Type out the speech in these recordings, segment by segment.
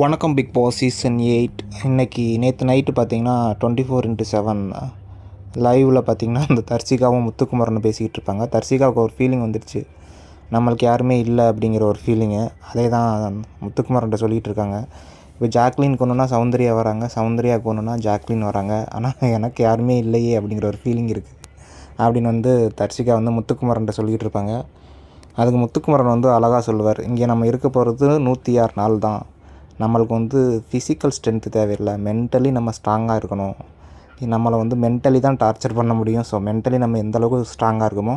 வணக்கம் big Boss season eight. இன்னைக்கு நேற்று நைட்டு பார்த்தீங்கன்னா டுவெண்ட்டி ஃபோர் இன்ட்டு செவன் லைவில் பார்த்தீங்கன்னா அந்த தர்சிகாவும் முத்துக்குமரன் பேசிக்கிட்டு இருப்பாங்க. தர்சிகாவுக்கு ஒரு ஃபீலிங் வந்துடுச்சு நம்மளுக்கு யாருமே இல்லை அப்படிங்கிற ஒரு ஃபீலிங்கு அதே தான் முத்துக்குமரன்ட்ட சொல்லிகிட்டு இருக்காங்க. இப்போ ஜாக்லின் கொண்டுனா சௌந்தர்யா வராங்க. சௌந்தர்யா கொண்டுனா ஜாக்லின் வராங்க. ஆனால் எனக்கு யாருமே இல்லையே அப்படிங்கிற ஒரு ஃபீலிங் இருக்குது அப்படின்னு வந்து தர்சிகா வந்து முத்துக்குமரன்ட்ட சொல்லிகிட்டு இருப்பாங்க. அதுக்கு முத்துக்குமரன் வந்து அழகாக சொல்லுவார். இங்கே நம்ம இருக்க போகிறது நூற்றி ஆறு நாள் தான் நம்மளுக்கு வந்து ஃபிசிக்கல் ஸ்ட்ரென்த்து தேவையில்லை. மென்டலி நம்ம ஸ்ட்ராங்காக இருக்கணும். நம்மளை வந்து மென்டலி தான் டார்ச்சர் பண்ண முடியும். ஸோ மென்டலி நம்ம எந்த அளவுக்கு ஸ்ட்ராங்காக இருக்கோமோ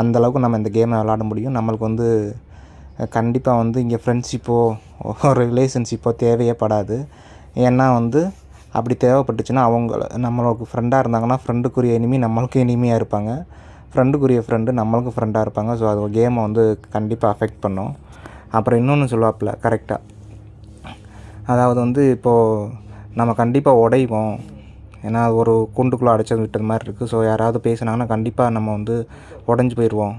அந்தளவுக்கு நம்ம இந்த கேமை விளாட முடியும். நம்மளுக்கு வந்து கண்டிப்பாக வந்து இங்கே ஃப்ரெண்ட்ஷிப்போ ஒரு ரிலேஷன்ஷிப்போ தேவையே படாது. ஏன்னா வந்து அப்படி தேவைப்பட்டுச்சுன்னா அவங்க நம்மளுக்கு ஃப்ரெண்டாக இருந்தாங்கன்னா ஃப்ரெண்டுக்குரிய இனிமே நம்மளுக்கும் இனிமையாக இருப்பாங்க. ஃப்ரெண்டுக்குரிய ஃப்ரெண்டு நம்மளுக்கும் ஃப்ரெண்டாக இருப்பாங்க. ஸோ அது கேமை வந்து கண்டிப்பாக அஃபெக்ட் பண்ணும். அப்புறம் இன்னொன்று சொல்லுவாப்பில் கரெக்டாக அதாவது வந்து இப்போது நம்ம கண்டிப்பாக உடைவோம். ஏன்னா ஒரு குண்டுக்குள்ளே அடைச்சி விட்டது மாதிரி இருக்குது ஸோ யாராவது பேசுனாங்கன்னா கண்டிப்பாக நம்ம வந்து உடஞ்சி போயிடுவோம்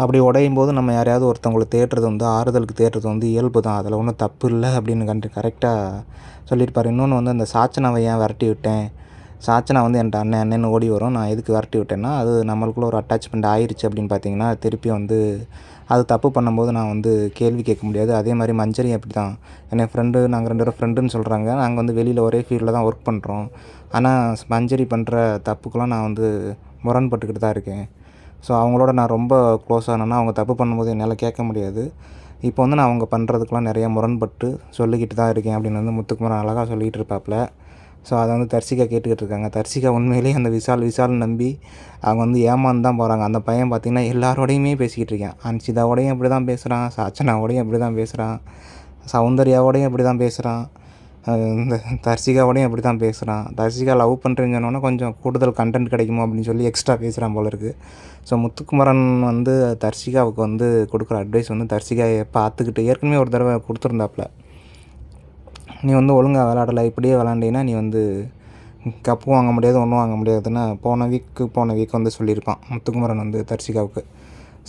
அப்படி உடையும் போது நம்ம யாரையாவது ஒருத்தவங்களை தேடுறது வந்து ஆறுதலுக்கு தேடுறது வந்து இயல்பு தான். அதில் ஒன்றும் தப்பு இல்லை அப்படின்னு கண்டு கரெக்டாக சொல்லியிருப்பார். இன்னொன்று வந்து அந்த சாச்சனாவை ஏன் விரட்டி விட்டேன்? சாச்சனா வந்து என்கிட்ட அண்ணன் அண்ணன் ஓடி வரும். நான் எதுக்கு விரட்டி விட்டேன்னா அது நம்மளுக்குள்ள ஒரு அட்டாச்மெண்ட் ஆயிடுச்சு அப்படின்னு பார்த்தீங்கன்னா திருப்பி வந்து அது தப்பு பண்ணும்போது நான் வந்து கேள்வி கேட்க முடியாது. அதே மாதிரி மஞ்சரி அப்படி தான் என் ஃப்ரெண்டு நாங்கள் ரெண்டு பேரும் ஃப்ரெண்டுன்னு சொல்கிறாங்க நாங்கள் வந்து வெளியில் ஒரே ஃபீல்டில் தான் ஒர்க் பண்ணுறோம் ஆனால் மஞ்சரி பண்ணுற தப்புக்கெலாம் நான் வந்து முரண்பட்டுக்கிட்டு தான் இருக்கேன். ஸோ அவங்களோட நான் ரொம்ப க்ளோஸ் ஆனேன்னா அவங்க தப்பு பண்ணும்போது என்னால் கேட்க முடியாது. இப்போ வந்து நான் அவங்க பண்ணுறதுக்கெலாம் நிறைய முரண்பட்டு சொல்லிக்கிட்டு தான் இருக்கேன் அப்படின்னு வந்து முத்துக்குமரன் அழகாக சொல்லிக்கிட்டு இருப்பாப்புல. ஸோ அதை வந்து தர்சிகா கேட்டுக்கிட்டு இருக்காங்க. தர்சிகா உண்மையிலேயே அந்த விசால் விசால் நம்பி அவங்க வந்து ஏமாந்து தான் போகிறாங்க அந்த பையன் பார்த்திங்கன்னா எல்லாரோடையுமே பேசிக்கிட்டு இருக்கேன். அன்சிதாவோடையும் இப்படி தான் பேசுகிறான் சாச்சனாவோடையும் இப்படி தான் பேசுகிறான் சௌந்தர்யாவோடையும் இப்படி தான் பேசுகிறான் இந்த தர்சிகாவோடையும் அப்படி தான் பேசுகிறான் தர்சிகா லவ் பண்ணுறேன்னு சொன்னோன்னா கொஞ்சம் கூடுதல் கண்டென்ட் கிடைக்குமோ அப்படின்னு சொல்லி எக்ஸ்ட்ரா பேசுகிறான் போல இருக்குது ஸோ முத்துக்குமரன் வந்து தர்சிகாவுக்கு வந்து கொடுக்குற அட்வைஸ் வந்து தர்சிகாயை பார்த்துக்கிட்டு ஏற்கனவே ஒரு தடவை கொடுத்துருந்தாப்புல. நீ வந்து ஒழுங்காக விளாடலை இப்படியே விளாண்டினா நீ வந்து கப்பு வாங்க முடியாது ஒன்றும் வாங்க முடியாதுன்னு போன வீக்கு போன வீக் வந்து சொல்லியிருப்பான் முத்துக்குமரன் வந்து தர்சிகாவுக்கு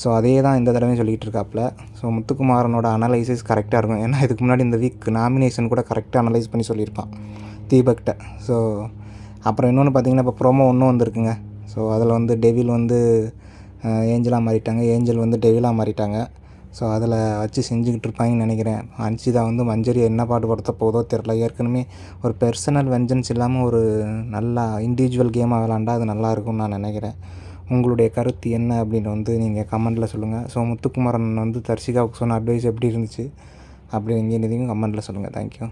ஸோ அதே தான் இந்த தடவையும் சொல்லிகிட்டு இருக்காப்புல. ஸோ முத்துக்குமாரனோட அனலைசிஸ் கரெக்டாக இருக்கும். ஏன்னா இதுக்கு முன்னாடி இந்த வீக் நாமினேஷன் கூட கரெக்டாக அனலைஸ் பண்ணி சொல்லியிருப்பான் தீபக்கிட்ட. ஸோ அப்புறம் இன்னொன்று பார்த்தீங்கன்னா இப்போ ப்ரோமோ ஒன்றும் வந்திருக்குங்க. ஸோ அதில் வந்து டெவில் வந்து ஏஞ்சலாக மாறிட்டாங்க. ஏஞ்சல் வந்து டெவிலாக மாறிட்டாங்க. ஸோ அதில் வச்சு செஞ்சுக்கிட்டு இருப்பாங்கன்னு நினைக்கிறேன். அன்சிதா வந்து மஞ்சரி என்ன பாடுபடுத்த போதோ தெரில ஏற்கனவே ஒரு பெர்சனல் வெஞ்சன்ஸ் இல்லாமல் ஒரு நல்லா இண்டிவிஜுவல் கேமாக விளாண்டா அது நல்லாயிருக்கும்னு நான் நினைக்கிறேன். உங்களுடைய கருத்து என்ன அப்படின்னு வந்து நீங்கள் கமெண்ட்டில் சொல்லுங்கள் ஸோ முத்துக்குமாரன் வந்து தர்ஷிகாவுக்கு சொன்ன அட்வைஸ் எப்படி இருந்துச்சு? அப்படி அப்படிங்கிறதையும் கமெண்ட்டில் சொல்லுங்கள் தேங்க்யூ